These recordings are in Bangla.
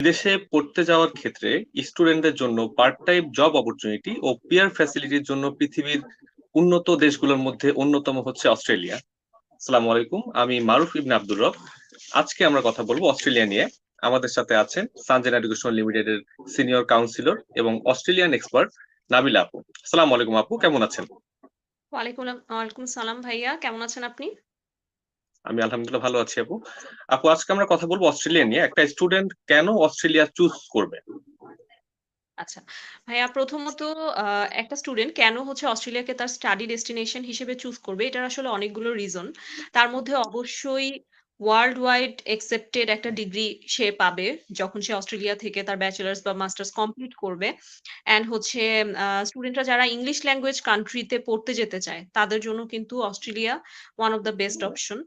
বিদেশে পড়তে যাওয়ার ক্ষেত্রে স্টুডেন্টদের জন্য পার্ট টাইম জব অপরচুনিটি ও পিয়ার ফ্যাসিলিটির জন্য পৃথিবীর উন্নত দেশগুলোর মধ্যে অন্যতম হচ্ছে অস্ট্রেলিয়া। আসসালামু আলাইকুম, আমি মারুফ ইবনে আব্দুর রব। আজকে আমরা কথা বলব অস্ট্রেলিয়া নিয়ে। আমাদের সাথে আছেন সানজেন এডুকেশন লিমিটেডের সিনিয়র কাউন্সিলর এবং অস্ট্রেলিয়ান এক্সপার্ট নাবিল আপু। আসসালামু আলাইকুম আপু, কেমন আছেন? ওয়ালাইকুম সালাম ভাইয়া, কেমন আছেন আপনি? আমি আলহামদুলিল্লাহ ভালো আছি আপু। আপু, আজকে আমরা কথা বলব অস্ট্রেলিয়া নিয়ে। একটা স্টুডেন্ট কেন অস্ট্রেলিয়া চুজ করবে? আচ্ছা ভাইয়া প্রথমত একটা স্টুডেন্ট কেন হচ্ছে অস্ট্রেলিয়াকে তার স্টাডি ডেস্টিনেশন হিসেবে চুজ করবে? এটার আসলে অনেকগুলো রিজন তার মধ্যে অবশ্যই ওয়ার্ল্ড ওয়াইড একসেপ্টেড একটা ডিগ্রি সে পাবে যখন সে অস্ট্রেলিয়া থেকে তার ব্যাচেলার্স বা মাস্টার্স কমপ্লিট করবে। অ্যান্ড হচ্ছে স্টুডেন্টরা যারা ইংলিশ ল্যাঙ্গুয়েজ কান্ট্রিতে পড়তে যেতে চায়, তাদের জন্য কিন্তু Australia one of the best option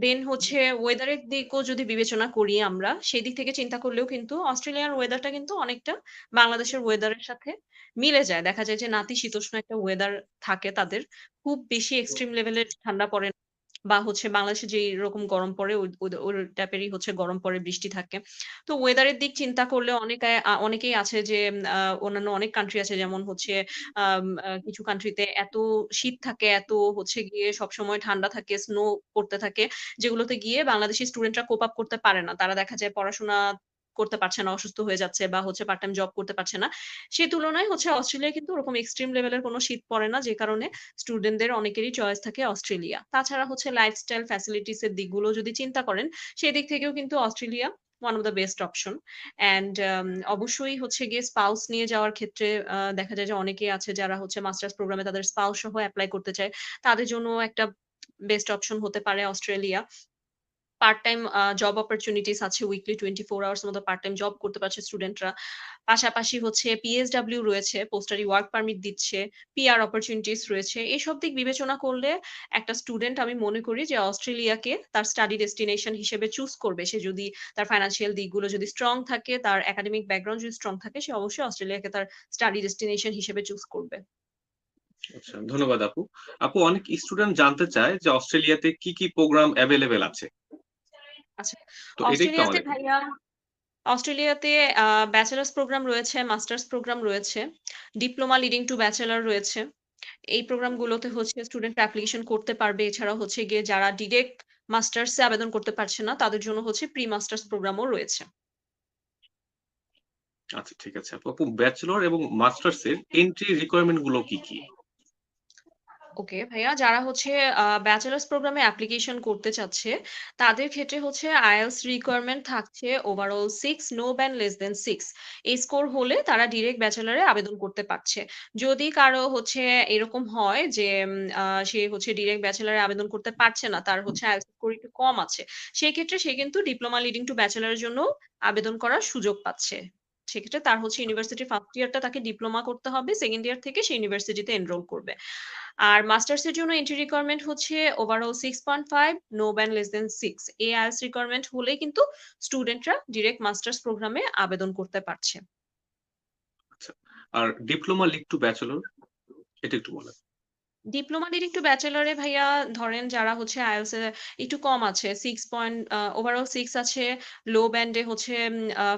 then হচ্ছে ওয়েদারের দিকও যদি বিবেচনা করি আমরা, সেই দিক থেকে চিন্তা করলেও কিন্তু অস্ট্রেলিয়ার ওয়েদারটা কিন্তু অনেকটা বাংলাদেশের ওয়েদারের সাথে মিলে যায়। দেখা যায় যে নাতিশীতোষ্ণ একটা ওয়েদার থাকে তাদের, খুব বেশি এক্সট্রিম লেভেলের ঠান্ডা পড়ে না। বা হচ্ছে বাংলাদেশে যে রকম গরম পড়ে, ওই টাইপেরই হচ্ছে গরম পড়ে, বৃষ্টি থাকে। তো ওয়েদারের দিক চিন্তা করলে অনেক অনেকেই আছে যে অন্যান্য অনেক কান্ট্রি আছে যেমন হচ্ছে কিছু কান্ট্রিতে এত শীত থাকে, এত হচ্ছে গিয়ে সবসময় ঠান্ডা থাকে স্নো পড়তে থাকে, যেগুলোতে গিয়ে বাংলাদেশি স্টুডেন্টরা কোপ আপ করতে পারে না। তারা দেখা যায় পড়াশোনা করতে পারছে না, অসুস্থ হয়ে যাচ্ছে বা হচ্ছে পার্ট টাইম জব করতে পারছে না। সেই তুলনায় হচ্ছে অস্ট্রেলিয়া কিন্তু ওরকম এক্সট্রিম লেভেলের কোনো শীত পড়ে না, যে কারণে স্টুডেন্টদের অনেকেরই চয়েস থাকে অস্ট্রেলিয়া। তাছাড়া হচ্ছে লাইফস্টাইল ফ্যাসিলিটিস এর দিকগুলো যদি চিন্তা করেন সেই দিক থেকেও কিন্তু Australia one of the best option and অবশ্যই হচ্ছে গিয়ে স্পাউস নিয়ে যাওয়ার ক্ষেত্রে দেখা যায় যে অনেকেই আছে যারা হচ্ছে মাস্টার্স প্রোগ্রামে তাদের স্পাউস সহ অ্যাপ্লাই করতে চায়। তাদের জন্য একটা বেস্ট অপশন হতে পারে Australia. Part time job opportunities আছে উইকলি টোয়েন্টি ফোর আওয়ার্স মতো পার্ট টাইম জব করতে পারছে স্টুডেন্টরা পাশাপাশি হচ্ছে পিএসডাব্লিউ রয়েছে পোস্টারি ওয়ার্ক পারমিট দিচ্ছে পিআর অপরচুনিটিস রয়েছে। এইসব দিক বিবেচনা করলে একটা স্টুডেন্ট আমি মনে করি যে অস্ট্রেলিয়াকে তার স্টাডি ডেস্টিনেশন হিসেবে চুজ করবে। সে যদি তার ফাইন্যান্সিয়াল দিকগুলো যদি স্ট্রং থাকে, তার একাডেমিক ব্যাকগ্রাউন্ড যদি স্ট্রং থাকে, সে অবশ্যই অস্ট্রেলিয়াকে তার স্টাডি ডেস্টিনেশন হিসেবে চুজ করবে। আচ্ছা ধন্যবাদ আপু। আপু, অনেক স্টুডেন্ট জানতে চায় যে অস্ট্রেলিয়াতে কি কি প্রোগ্রাম অ্যাভেলেবেল আছে। আচ্ছা তো এটাই একটু অস্ট্রেলিয়াতে আমাদের ভাইয়া অস্ট্রেলিয়াতে ব্যাচেলার্স প্রোগ্রাম রয়েছে মাস্টার্স প্রোগ্রাম রয়েছে ডিপ্লোমা লিডিং টু ব্যাচেলার রয়েছে। এই প্রোগ্রামগুলোতে হচ্ছে স্টুডেন্ট অ্যাপ্লিকেশন করতে পারবে এছাড়া হচ্ছে গিয়ে যারা ডিরেক্ট মাস্টার্সে আবেদন করতে পারছে না তাদের জন্য হচ্ছে প্রি মাস্টার্স প্রোগ্রামও রয়েছে। আচ্ছা ঠিক আছে। আপু ব্যাচেলর এবং মাস্টার্স এর এন্ট্রি রিকোয়ারমেন্টগুলো কি কি? ওকে, ভাইয়া যারা হচ্ছে ব্যাচেলার্স প্রোগ্রামে অ্যাপ্লিকেশন করতে চাচ্ছে, তাদের ক্ষেত্রে হচ্ছে আইএলস রিকোয়ারমেন্ট থাকছে overall six no band less than six এই স্কোর হলে তারা ডিরেক্ট ব্যাচেলারে আবেদন করতে পারছে। যদি কারও হচ্ছে এরকম হয় যে সে হচ্ছে ডিরেক্ট ব্যাচেলারে আবেদন করতে পারছে না, তার হচ্ছে আইএলস স্কোর একটু কম আছে সেই ক্ষেত্রে সে কিন্তু ডিপ্লোমা লিডিং টু ব্যাচেলারের জন্য আবেদন করার সুযোগ পাচ্ছে। সেক্ষেত্রে তার হচ্ছে ইউনিভার্সিটি ফার্স্ট ইয়ারটা তাকে ডিপ্লোমা করতে হবে সেকেন্ড ইয়ার থেকে সে ইউনিভার্সিটিতে এনরোল করবে। আর মাস্টার্স এর জন্য এন্ট্রি রিকোয়ারমেন্ট হচ্ছে overall six point five no band less than six এই আইএলস রিকোয়ারমেন্ট হলেই কিন্তু স্টুডেন্টরা ডিরেক্ট মাস্টার্স প্রোগ্রামে আবেদন করতে পারছে। আর ডিপ্লোমা লিগ টু ব্যাচেলর এটা একটু বলেন। ডিপ্লোমা একটু ব্যাচেলারে ভাইয়া ধরেন যারা হচ্ছে আইএলস এ একটু কম আছে সিক্স পয়েন্ট ওভারঅল সিক্স আছে লো ব্যান্ডে হচ্ছে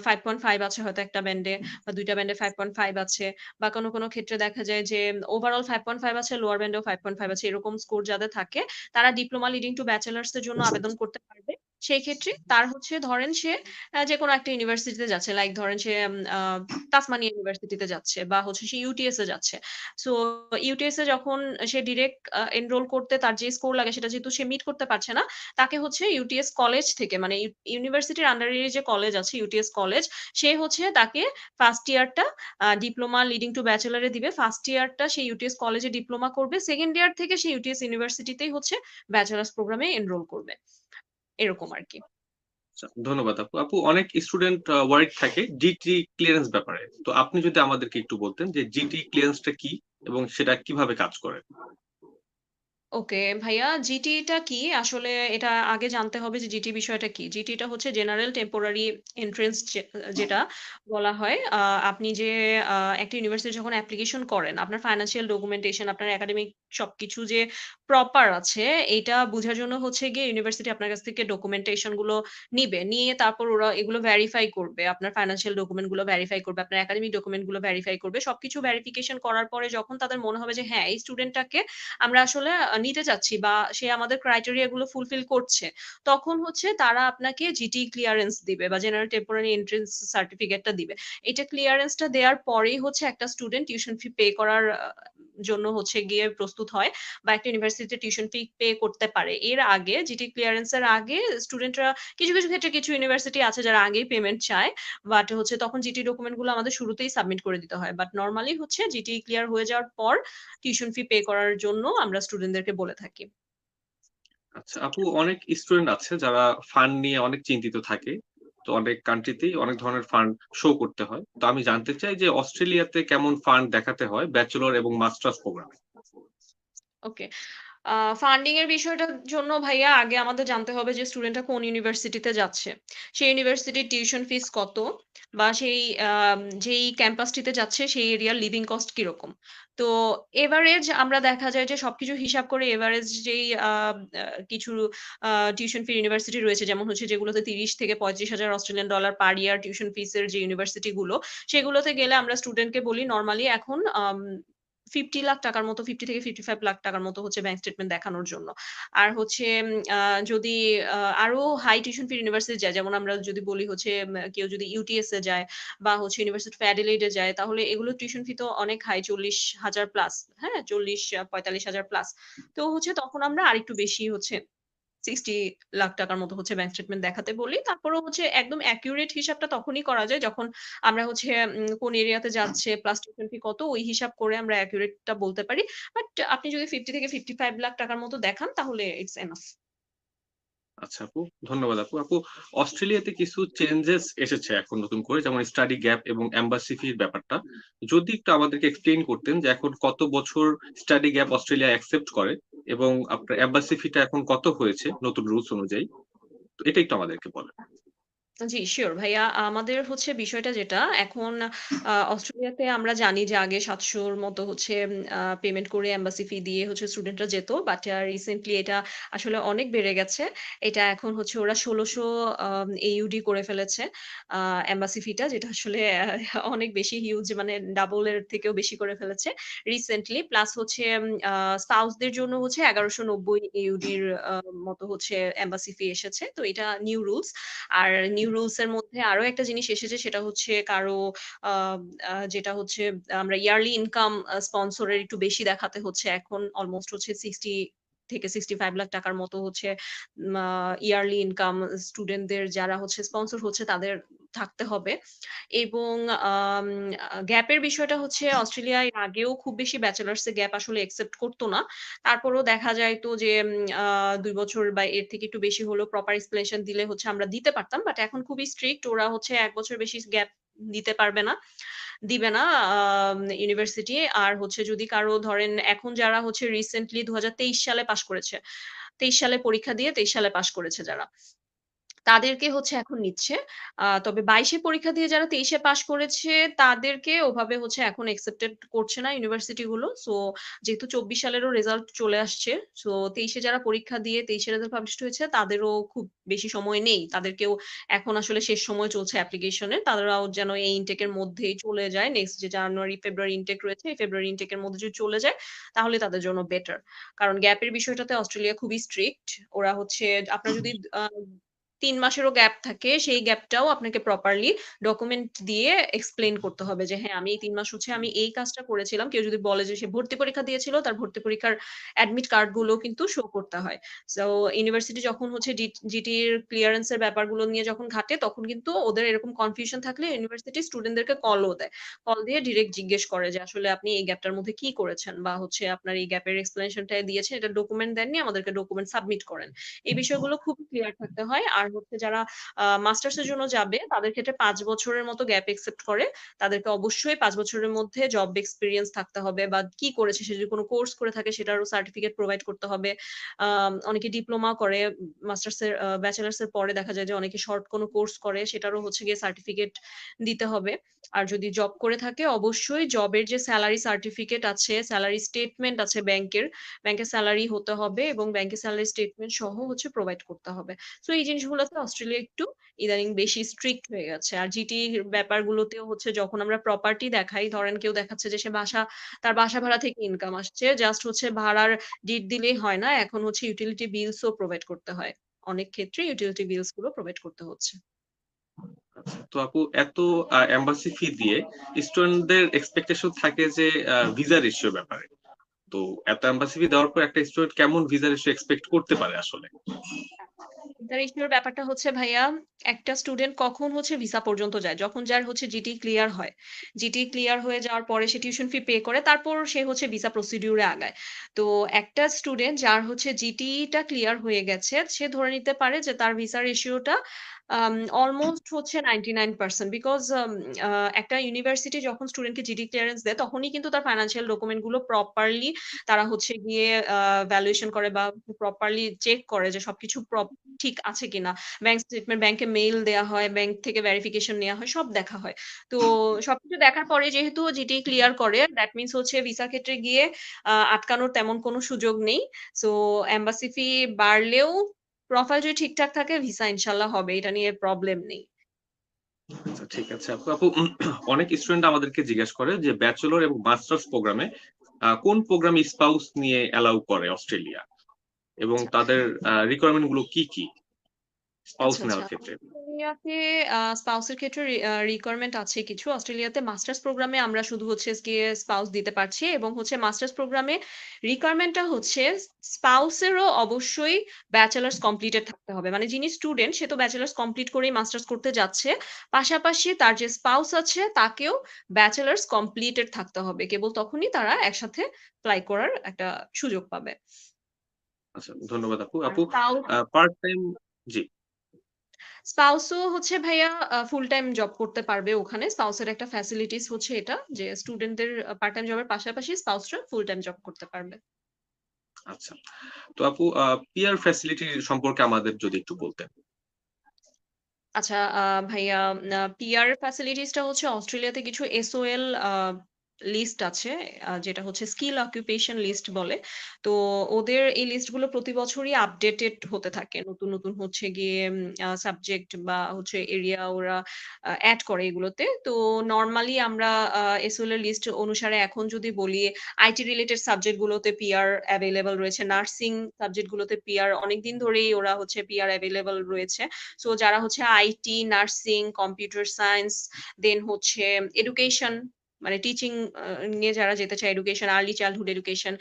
ফাইভ পয়েন্ট ফাইভ আছে হয়তো একটা ব্যান্ডে বা দুইটা ব্যান্ডে ফাইভ পয়েন্ট ফাইভ আছে বা কোনো কোনো ক্ষেত্রে দেখা যায় যে ওভারঅল ফাইভ পয়েন্ট ফাইভ আছে লোয়ার ব্যান্ডেও ফাইভ পয়েন্ট ফাইভ আছে এরকম স্কোর যাদের থাকে তারা ডিপ্লোমা লিডিং টু ব্যাচেলার্স এর জন্য আবেদন করতে পারবে। সেই ক্ষেত্রে তার হচ্ছে ধরেন সে যে কোনো একটা ইউনিভার্সিটিতে যাচ্ছে লাইক ধরেন সে তাসমানিয়া ইউনিভার্সিটিতে যাচ্ছে বা হচ্ছে সে ইউটিএস এ যাচ্ছে। সো ইউটিএস এ যখন সে ডিরেক্ট এনরোল করতে তার যে স্কোর লাগে সেটা যেহেতু সে মিট করতে পারছে না, তাকে হচ্ছে ইউটিএস কলেজ থেকে মানে ইউনিভার্সিটির আন্ডারে যে কলেজ আছে ইউটিএস কলেজ সে হচ্ছে তাকে ফার্স্ট ইয়ারটা ডিপ্লোমা লিডিং টু ব্যাচেলারে দিবে। ফার্স্ট ইয়ারটা সে ইউটিএস কলেজে ডিপ্লোমা করবে। সেকেন্ড ইয়ার থেকে সে ইউটিএস ইউনিভার্সিটিতেই হচ্ছে ব্যাচেলার্স প্রোগ্রামে এনরোল করবে। এরকম আর কি ধন্যবাদ আপু। আপু, অনেক স্টুডেন্ট ওয়ার্ক থাকে জিটি ক্লিয়ারেন্স ব্যাপারে। তো আপনি যদি আমাদেরকে একটু বলতেন যে জিটি ক্লিয়ারেন্সটা কি এবং সেটা কীভাবে কাজ করে? ওকে ভাইয়া জিটিটা কি? আসলে এটা আগে জানতে হবে যে জিটি বিষয়টা কি? জিটিটা হচ্ছে জেনারেল টেম্পোরারি এন্ট্রান্স যেটা বলা হয়। আপনি যে একটা ইউনিভার্সিটি যখন অ্যাপ্লিকেশন করেন, আপনার ফাইন্যান্সিয়াল ডকুমেন্টেশন, আপনার একাডেমিক সবকিছু যে প্রপার আছে, এটা বুঝার জন্য হচ্ছে গিয়ে ইউনিভার্সিটি আপনার কাছ থেকে ডকুমেন্টেশনগুলো নিবে। নিয়ে তারপর ওরা এগুলো ভেরিফাই করবে। আপনার ফাইন্যান্সিয়াল ডকুমেন্টগুলো ভেরিফাই করবে, আপনার একাডেমিক ডকুমেন্টগুলো ভেরিফাই করবে। সবকিছু ভেরিফিকেশন করার পরে যখন তাদের মনে হবে যে হ্যাঁ, এই স্টুডেন্টটাকে আমরা আসলে নিতে চাচ্ছি বা সে আমাদের ক্রাইটেরিয়া গুলো ফুলফিল করছে। তখন হচ্ছে তারা আপনাকে জিটি ক্লিয়ারেন্স দিবে বা জেনারেল টেম্পোরারি এন্ট্রেন্স সার্টিফিকেটটা দিবে। এটা ক্লিয়ারেন্সটা দেওয়ার পরেই হচ্ছে একটা স্টুডেন্ট টিউশন ফি পে করার জন্য হচ্ছে গিয়ে প্রস্তুত হয় বা একটা ইউনিভার্সিটিতে টিউশন ফি পে করতে পারে। এর আগে জিটি ক্লিয়ারেন্স এর আগে স্টুডেন্টরা কিছু, কিছু ক্ষেত্রে কিছু ইউনিভার্সিটি আছে যারা আগেই পেমেন্ট চায়। বাট হচ্ছে তখন জিটি ডকুমেন্টগুলো আমাদের শুরুতেই সাবমিট করে দিতে হয়। বাট নর্মালি হচ্ছে জিটি ক্লিয়ার হয়ে যাওয়ার পর টিউশন ফি পে করার জন্য আমরা স্টুডেন্টদেরকে বলে থাকি। আচ্ছা আপু অনেক স্টুডেন্ট আছে যারা ফান্ড নিয়ে অনেক চিন্তিত থাকে। তো অনেক কান্ট্রিতেই অনেক ধরনের ফান্ড শো করতে হয়। তো আমি জানতে চাই যে অস্ট্রেলিয়াতে কেমন ফান্ড দেখাতে হয় ব্যাচেলর এবং মাস্টার্স প্রোগ্রামে? ওকে। ফান্ডিং এর বিষয়টার জন্য ভাইয়া আগে আমাদের জানতে হবে যে স্টুডেন্টটা কোন ইউনিভার্সিটিতে যাচ্ছে। সেই ইউনিভার্সিটির টিউশন ফিস কত? বা সেই যেই ক্যাম্পাসটিতে যাচ্ছে সেই এরিয়ার লিভিং কস্ট কীরকম? তো এভারেজ আমরা দেখা যায় যে সবকিছু হিসাব করে এভারেজ যেই কিছু টিউশন ফি ইউনিভার্সিটি রয়েছে যেমন হচ্ছে যেগুলোতে ৩০ থেকে ৩৫,০০০ Australian dollar per year tuition fees এর যে ইউনিভার্সিটি গুলো, সেগুলোতে গেলে আমরা স্টুডেন্টকে বলি নর্মালি এখন ৫০ লাখ টাকার মতো ৫০ থেকে ৫৫ লাখ টাকার মতো হচ্ছে ব্যাংক স্টেটমেন্ট দেখানোর জন্য। আর হচ্ছে যদি আরও হাই টিউশন ফি ইউনিভার্সিটি যায়, যেমন আমরা যদি বলি হচ্ছে কেউ যদি ইউটিএস এ যায় বা হচ্ছে ইউনিভার্সিটি এ যায়, তাহলে এগুলো টিউশন ফি তো অনেক হাই ৪০,০০০ প্লাস, হ্যাঁ? ৪০-৪৫,০০০ প্লাস। তো হচ্ছে তখন আমরা আরেকটু বেশি হচ্ছে ৬০ লাখ টাকার মতো হচ্ছে ব্যাংক স্টেটমেন্ট দেখাতে বলি। তারপরেও হচ্ছে একদম অ্যাকুরেট হিসাবটা তখনই করা যায় যখন আমরা হচ্ছে কোন এরিয়াতে যাচ্ছে প্লাস টিউশন ফি কত ওই হিসাব করে আমরা অ্যাকুরেট টা বলতে পারি। বাট আপনি যদি ৫০ থেকে ৫৫ লাখ টাকার মতো দেখান তাহলে ইটস এনাফ। আচ্ছা আপু, ধন্যবাদ আপু। আপু অস্ট্রেলিয়াতে কিছু চেঞ্জেস এসেছে এখন নতুন করে যেমন স্টাডি গ্যাপ এবং এম্বাসি ফির ব্যাপারটা। যদি একটু আমাদেরকে এক্সপ্লেইন করতেন যে এখন কত বছর স্টাডি গ্যাপ অস্ট্রেলিয়া অ্যাকসেপ্ট করে এবং আপনার অ্যাম্বাসি ফিটা এখন কত হয়েছে নতুন রুলস অনুযায়ী? তো এটা একটু আমাদেরকে বলেন। জি, সিউর ভাইয়া। আমাদের হচ্ছে বিষয়টা যেটা এখন অস্ট্রেলিয়াতে আমরা জানি যে আগে ৭০০ র মতো হচ্ছে পেমেন্ট করে এম্বাসি ফি দিয়ে হচ্ছে স্টুডেন্টরা যেত। বাট রিসেন্টলি এটা আসলে অনেক বেড়ে গেছে। এটা এখন হচ্ছে ওরা ১৬০০ আম AUD করে ফেলেছে। এম্বাসি ফিটা যেটা আসলে অনেক বেশি হিউজ মানে ডাবল এর থেকেও বেশি করে ফেলেছে রিসেন্টলি। প্লাস হচ্ছে আ জন্য হচ্ছে ১১৯০ AUD র আ মতো হচ্ছে এম্বাসি ফি এসেছে। তো এটা নিউ রুলস। আর নিউ রুলস এর মধ্যে আরও একটা জিনিস এসেছে, সেটা হচ্ছে কারও যেটা হচ্ছে আমরা ইয়ারলি ইনকাম স্পন্সরের একটু বেশি দেখাতে হচ্ছে। এখন অলমোস্ট হচ্ছে ৬০ থেকে ৬৫ লাখ টাকার মতো হচ্ছে ইয়ারলি ইনকাম স্টুডেন্টদের যারা হচ্ছে স্পন্সর হচ্ছে তাদের থাকতে হবে। এবং গ্যাপের বিষয়টা হচ্ছে অস্ট্রেলিয়ায় আগেও খুব বেশি ব্যাচেলার্স গ্যাপ আসলে একসেপ্ট করতো না। তারপরেও দেখা যায় তো যে ২ বছর বা এর থেকে একটু বেশি হলেও প্রপার এক্সপ্লেনেশন দিলে হচ্ছে আমরা দিতে পারতাম। বাট এখন খুবই স্ট্রিক্ট ওরা হচ্ছে এক বছর বেশি গ্যাপ দিতে পারবে না। দিবে না ইউনিভার্সিটি। আর হচ্ছে যদি কারও ধরেন এখন যারা হচ্ছে রিসেন্টলি দু হাজার তেইশ সালে পাশ করেছে। ২৩ সালে পরীক্ষা দিয়ে ২৩ সালে পাশ করেছে যারা। তাদেরকে হচ্ছে এখন নিচ্ছে। তবে বাইশে পরীক্ষা দিয়ে যারা ২৩ এ পাস করেছে তাদেরকে ওভাবে হচ্ছে এখন অ্যাকসেপ্টেড করছে না ইউনিভার্সিটি গুলো। সো যেহেতু ২৪ সালেরও রেজাল্ট চলে আসছে। সো তেইশে যারা পরীক্ষা দিয়ে তেইশে রেজাল্ট পাবলিশড হয়েছে তাদেরও খুব বেশি সময় নেই। তাদেরকেও এখন আসলে শেষ সময় চলছে অ্যাপ্লিকেশন। তারাও যেন এই ইনটেক এর মধ্যেই চলে যায়। নেক্সট যে জানুয়ারি, ফেব্রুয়ারি ইনটেক রয়েছে, এই ফেব্রুয়ারি ইনটেক এর মধ্যে যদি চলে যায় তাহলে তাদের জন্য বেটার। কারণ গ্যাপের বিষয়টাতে অস্ট্রেলিয়া খুবই স্ট্রিক্ট। ওরা হচ্ছে আপনার যদি ৩ মাসেরও গ্যাপ থাকে সেই গ্যাপটাও আপনাকে প্রপারলি ডকুমেন্ট দিয়ে এক্সপ্লেন করতে হবে যে হ্যাঁ, আমি এই ৩ মাস হচ্ছে আমি এই কাজটা করেছিলাম। কেউ যদি বলে যে সে ভর্তি পরীক্ষা দিয়েছিল তার ভর্তি পরীক্ষার অ্যাডমিট কার্ডগুলো কিন্তু শো করতে হয়। সো ইউনিভার্সিটি যখন হচ্ছে জি জিটির ক্লিয়ারেন্স এর ব্যাপারগুলো নিয়ে যখন ঘাটে তখন কিন্তু ওদের এরকম কনফিউশন থাকলে ইউনিভার্সিটি স্টুডেন্টদেরকে কলও দেয়। কল দিয়ে ডিরেক্ট জিজ্ঞেস করে যে আসলে আপনি এই গ্যাপটার মধ্যে কি করেছেন? বা হচ্ছে আপনার এই গ্যাপের এক্সপ্লেনেশন টা দিয়েছেন এটা ডকুমেন্ট দেননি আমাদেরকে ডকুমেন্ট সাবমিট করেন। এই বিষয়গুলো খুব ক্লিয়ার থাকতে হয়। আর হচ্ছে যারা আ মাস্টার্স এর জন্য যাবে তাদের ক্ষেত্রে ৫ বছরের মতো গ্যাপ একসেপ্ট করে। তাদেরকে অবশ্যই ৫ বছরের মধ্যে জব এক্সপেরিয়েন্স থাকতে হবে বা কি করেছে সে যদি কোন কোর্স করে থাকে সেটারও সার্টিফিকেট প্রোভাইড করতে হবে। অনেকে ডিপ্লোমা করে মাস্টার্স এর আ এর পরে দেখা যায় যে অনেকে শর্ট কোন কোর্স করে সেটারও হচ্ছে গিয়ে সার্টিফিকেট দিতে হবে। আর যদি জব করে থাকে অবশ্যই জবের যে স্যালারি সার্টিফিকেট আছে, স্যালারি স্টেটমেন্ট আছে ব্যাংকের, ব্যাংকের স্যালারি হতে হবে এবং ব্যাংকের স্যালারি স্টেটমেন্ট সহ হচ্ছে প্রোভাইড করতে হবে। সো এই জিনিসগুলোতে অস্ট্রেলিয়া একটু ইদানিং বেশি স্ট্রিক্ট হয়ে গেছে। আর জিটির ব্যাপারগুলোতেও হচ্ছে যখন আমরা প্রপার্টি দেখাই, ধরেন কেউ দেখাচ্ছে যে সে বাসা তার বাসা ভাড়া থেকে ইনকাম আসছে। জাস্ট হচ্ছে ভাড়ার ডিট দিলেই হয় না। এখন হচ্ছে ইউটিলিটি বিলস ও প্রোভাইড করতে হয়। অনেক ক্ষেত্রে ইউটিলিটি বিলসগুলো প্রোভাইড করতে হচ্ছে। তো আপু এত এম্বাসি ফি দিয়ে স্টুডেন্টদের এক্সপেকটেশন থাকে যে ভিসা রেশিও ব্যাপারে। তো এত এম্বাসি দেওয়ার পর একটা স্টুডেন্ট কেমন ভিসা রেশিও এক্সপেক্ট করতে পারে আসলে? রেশিওর ব্যাপারটা হচ্ছে ভাইয়া, একটা স্টুডেন্ট কখন হচ্ছে ভিসা পর্যন্ত যায়? যখন যার হচ্ছে জিটি ক্লিয়ার হয়। জিটি ক্লিয়ার হয়ে যাওয়ার পরে সে টিউশন ফি পে করে, তারপর সে হচ্ছে ভিসা প্রসিডিউর আগায়। তো একটা স্টুডেন্ট যার হচ্ছে জিটিটা ক্লিয়ার হয়ে গেছে, সে ধরে নিতে পারে যে তার ভিসা রেশিওটা অলমোস্ট হচ্ছে 99% বিকজ একটা ইউনিভার্সিটি যখন স্টুডেন্টকে জিডি ক্লিয়ারেন্স দেয় তখনই কিন্তু তার ফাইন্যান্সিয়াল ডকুমেন্টগুলো প্রপারলি তারা হচ্ছে গিয়ে ভ্যালুয়েশন করে বা প্রপারলি চেক করে যে সবকিছু ঠিক আছে কিনা। ব্যাংক স্টেটমেন্ট ব্যাংকে মেইল দেওয়া হয়, ব্যাংক থেকে ভেরিফিকেশন নেওয়া হয়, সব দেখা হয়। তো সবকিছু দেখার পরে যেহেতু জিটি ক্লিয়ার করে দ্যাট মিনস হচ্ছে ভিসা ক্ষেত্রে গিয়ে আ আটকানোর তেমন কোনো সুযোগ নেই। সো এম্বাসি ফি বাড়লেও প্রোফাইল যদি ঠিকঠাক থাকে ভিসা ইনশাআল্লাহ হবে। এটা নিয়ে প্রবলেম নেই। আচ্ছা ঠিক আছে আপু। আপু অনেক স্টুডেন্ট আমাদেরকে জিজ্ঞেস করে যে ব্যাচেলর এবং মাস্টার্স প্রোগ্রামে কোন প্রোগ্রাম স্পাউস নিয়ে অ্যালাউ করে অস্ট্রেলিয়া? এবং আচ্ছা। তাদের রিকোয়ারমেন্টগুলো কি, কি? স্পাউস আচ্ছা, নেওয়ার আচ্ছা। ক্ষেত্রে? অস্ট্রেলিয়াতে আ ক্ষেত্রে রিকোয়ারমেন্ট আছে কিছু। অস্ট্রেলিয়াতে মাস্টার্স প্রোগ্রামে আমরা শুধু হচ্ছে গিয়ে স্পাউস দিতে পারছি এবং হচ্ছে মাস্টার্স প্রোগ্রামে রিকোয়ারমেন্ট টা হচ্ছে স্পাউস এরও অবশ্যই ব্যাচেলরস কমপ্লিটেড থাকতে হবে। মানে যিনি স্টুডেন্ট সে তো ব্যাচেলার্স কমপ্লিট করেই মাস্টার্স করতে যাচ্ছে। পাশাপাশি তার যে স্পাউস আছে তাকেও ব্যাচেলার্স কমপ্লিটেড থাকতে হবে। কেবল তখনই তারা একসাথে এপ্লাই করার একটা সুযোগ পাবে। আচ্ছা ধন্যবাদ আপু। আপু পার্ট টাইম জি। স্পাউস ও হচ্ছে ভাইয়া ফুল টাইম জব করতে পারবে ওখানে। স্পাউসের একটা ফ্যাসিলিটিস হচ্ছে এটা যে স্টুডেন্টদের পার্ট টাইম জবের পাশাপাশি স্পাউসরা ফুল টাইম জব করতে পারবে। আচ্ছা। তো আপু পিয়ার ফ্যাসিলিটি সম্পর্কে আমাদের যদি একটু বলতেন। আচ্ছা ভাইয়া পিআর ফ্যাসিলিটিস টা হচ্ছে অস্ট্রেলিয়াতে কিছু এসওএল লিস্ট আছে। যেটা হচ্ছে স্কিল অকুপেশন লিস্ট বলে। তো ওদের এই লিস্টগুলো প্রতি বছরই আপডেটেড হতে থাকে। নতুন, নতুন হচ্ছে গিয়ে সাবজেক্ট বা হচ্ছে এরিয়া ওরা এড করে এগুলোতে। তো নরমালি আমরা আ এসওএল এর লিস্ট অনুসারে এখন যদি বলি আইটি রিলেটেড সাবজেক্ট গুলোতে পিআর এভেইলেবল রয়েছে। নার্সিং সাবজেক্ট গুলোতে পিআর অনেকদিন ধরেই ওরা হচ্ছে পিআর এভেইলেবল রয়েছে। সো যারা হচ্ছে IT, nursing, computer science then হচ্ছে এডুকেশন মানে টিচিং নিয়ে যারা যেতে চায় এডুকেশন, আর্লি চাইল্ডহুড এডুকেশন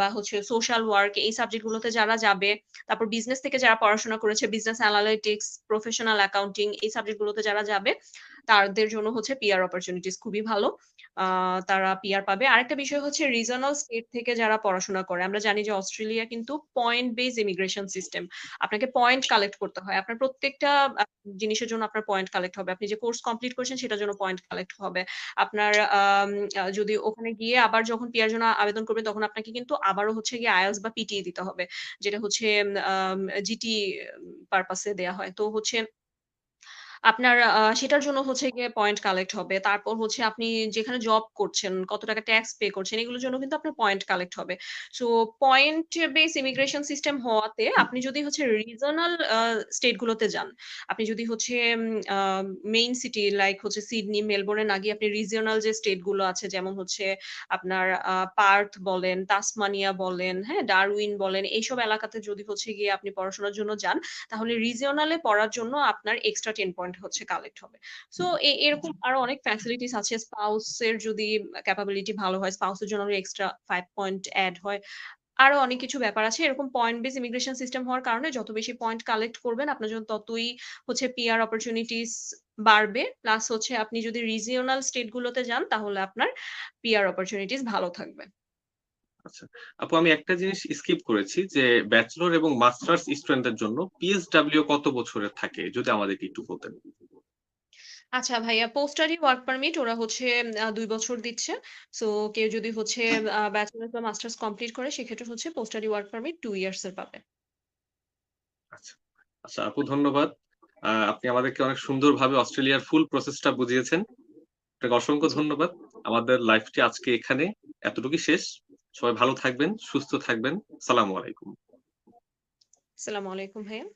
বা হচ্ছে সোশ্যাল ওয়ার্ক এই সাবজেক্ট গুলোতে যারা যাবে, তারপর বিজনেস থেকে যারা পড়াশোনা করেছে, বিজনেস অ্যানালিটিক্স, প্রফেশনাল অ্যাকাউন্টিং এই সাবজেক্ট গুলোতে যারা যাবে, তাদের জন্য হচ্ছে পিআর অপরচুনিটিস খুবই ভালো। তারা পিআর পাবে। আরেকটা বিষয় হচ্ছে রিজিওনাল স্টেট থেকে যারা পড়াশোনা করে। আমরা জানি যে অস্ট্রেলিয়া কিন্তু পয়েন্ট বেস ইমিগ্রেশন সিস্টেম। আপনাকে পয়েন্ট কালেক্ট করতে হয়। আপনার প্রত্যেকটা জিনিসের জন্য আপনার পয়েন্ট কালেক্ট হবে। আপনি যে কোর্স কমপ্লিট করেছেন সেটার জন্য পয়েন্ট কালেক্ট হবে। আপনার যদি ওখানে গিয়ে আবার যখন পিআর জন্য আবেদন করবেন, তখন আপনাকে কিন্তু আবারও হচ্ছে গিয়ে আইএলটিএস বা পিটিই দিতে হবে। যেটা হচ্ছে জিটি পারপাসে দেয়া হয়। তো হচ্ছে আপনার সেটার জন্য হচ্ছে গিয়ে পয়েন্ট কালেক্ট হবে। তারপর হচ্ছে আপনি যেখানে জব করছেন, কত টাকা ট্যাক্স পে করছেন এগুলোর জন্য কিন্তু আপনার পয়েন্ট কালেক্ট হবে। So point base immigration system হওয়াতে আপনি যদি হচ্ছে রিজনাল আ স্টেট গুলোতে যান, আপনি যদি হচ্ছে মেইন সিটি লাইক হচ্ছে সিডনি, মেলবোর্ন না গিয়ে আপনি রিজিওনাল যে স্টেটগুলো আছে যেমন হচ্ছে আপনার পার্থ বলেন, তাসমানিয়া বলেন, হ্যাঁ? ডারউইন বলেন এইসব এলাকাতে যদি হচ্ছে গিয়ে আপনি পড়াশোনার জন্য যান, তাহলে রিজিওনাল পড়ার জন্য আপনার এক্সট্রা টেন পয়েন্ট হচ্ছে কালেক্ট হবে। সো এরকম আরও অনেক ফ্যাসিলিটিস আছে। স্পাউস এর যদি ক্যাপাবিলিটি ভালো হয়, স্পাউস এর জন্য এক্সট্রা ফাইভ পয়েন্ট এড হয়। আরও অনেক কিছু ব্যাপার আছে। এরকম পয়েন্ট বেস ইমিগ্রেশন সিস্টেম হওয়ার কারণে যত বেশি পয়েন্ট কালেক্ট করবেন আপনার জন্য ততই হচ্ছে পিআর অপরচুনিটিস বাড়বে। প্লাস হচ্ছে আপনি যদি রিজিওনাল স্টেট গুলোতে যান তাহলে আপনার পিআর অপরচুনিটিস ভালো থাকবে। আচ্ছা আপু আমি একটা জিনিস স্কিপ করেছি যে ব্যাচেলর এবং মাস্টার্স স্টুডেন্টদের জন্য পিএসডব্লিউ কত বছরের থাকে যদি আমাদেরকে একটু বলতেন। আচ্ছা ভাইয়া পোস্ট স্টাডি ওয়ার্ক পারমিট ওরা হচ্ছে দুই বছর দিচ্ছে। সো কেউ যদি হচ্ছে ব্যাচেলার বা মাস্টার্স কমপ্লিট করে সেক্ষেত্রে হচ্ছে post study work permit two years এর পাবে। আচ্ছা আচ্ছা আপু ধন্যবাদ। আপনি আমাদেরকে অনেক সুন্দরভাবে অস্ট্রেলিয়ার ফুল প্রসেসটা বুঝিয়েছেন। আপনাকে অসংখ্য ধন্যবাদ। আমাদের লাইফটি আজকে এখানে এতটুকুই শেষ। সবাই ভালো থাকবেন সুস্থ থাকবেন। সালামু আলাইকুম। আসসালামু আলাইকুম ভাইয়া।